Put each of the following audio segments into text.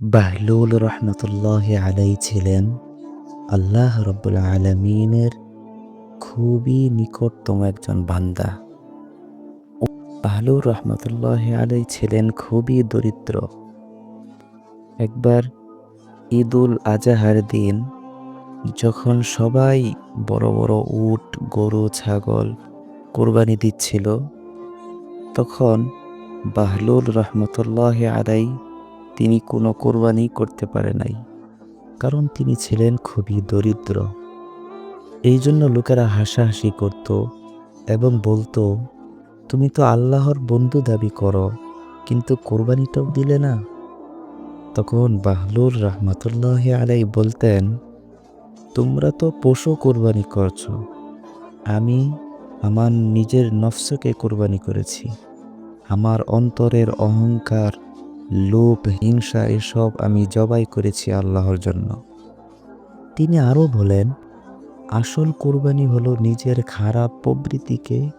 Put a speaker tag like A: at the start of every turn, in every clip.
A: বাহলুল রহমতুল্লাহ আলাই ছিলেন আল্লাহ রব্বুল আলমিনের খুবই নিকটতম একজন বান্দা। বাহলুর রহমতুল্লাহ আলাই ছিলেন খুবই দরিদ্র। একবার ঈদুল আজাহার দিন যখন সবাই বড় বড় উট, গরু, ছাগল কোরবানি দিচ্ছিল, তখন বাহলুল রহমতুল্লাহ আলাই তিনি কোনো কোরবানি করতে পারে নাই, কারণ তিনি ছিলেন খুবই দরিদ্র। এই জন্য লোকেরা হাসাহাসি করত এবং বলতো, তুমি তো আল্লাহর বন্ধু দাবি করো, কিন্তু কোরবানিটাও দিলে না? তখন বাহলুর রহমতুল্লাহ আলাই বলতেন, তোমরা তো পশু কোরবানি করছ, আমি আমার নিজের নফসকে কোরবানি করেছি, আমার অন্তরের অহংকার লোভ, হিংসা এসব আমি জবাই করেছি আল্লাহর জন্য। তিনি আরও বলেন, আসল কোরবানি হলো নিজের খারাপ প্রবৃত্তিকে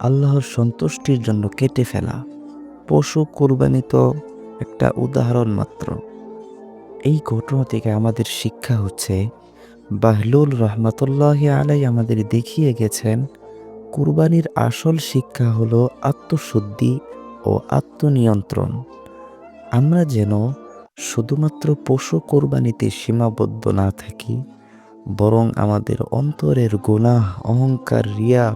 A: আল্লাহর সন্তুষ্টির জন্য কেটে ফেলা। পশু কোরবানি তো একটা উদাহরণ মাত্র। এই ঘটনা থেকে আমাদের শিক্ষা হচ্ছে, বাহলুল রহমতুল্লাহ আলাই আমাদের দেখিয়ে গেছেন, কুরবানির আসল শিক্ষা হলো আত্মশুদ্ধি ও আত্মনিয়ন্ত্রণ। আমরা যেন শুধুমাত্র পশু কোরবানিতে সীমাবদ্ধ না থাকি, বরং আমাদের অন্তরের গুণা অহংকার, রিয়া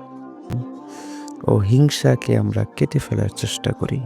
A: ও হিংসাকে আমরা কেটে ফেলার চেষ্টা করি।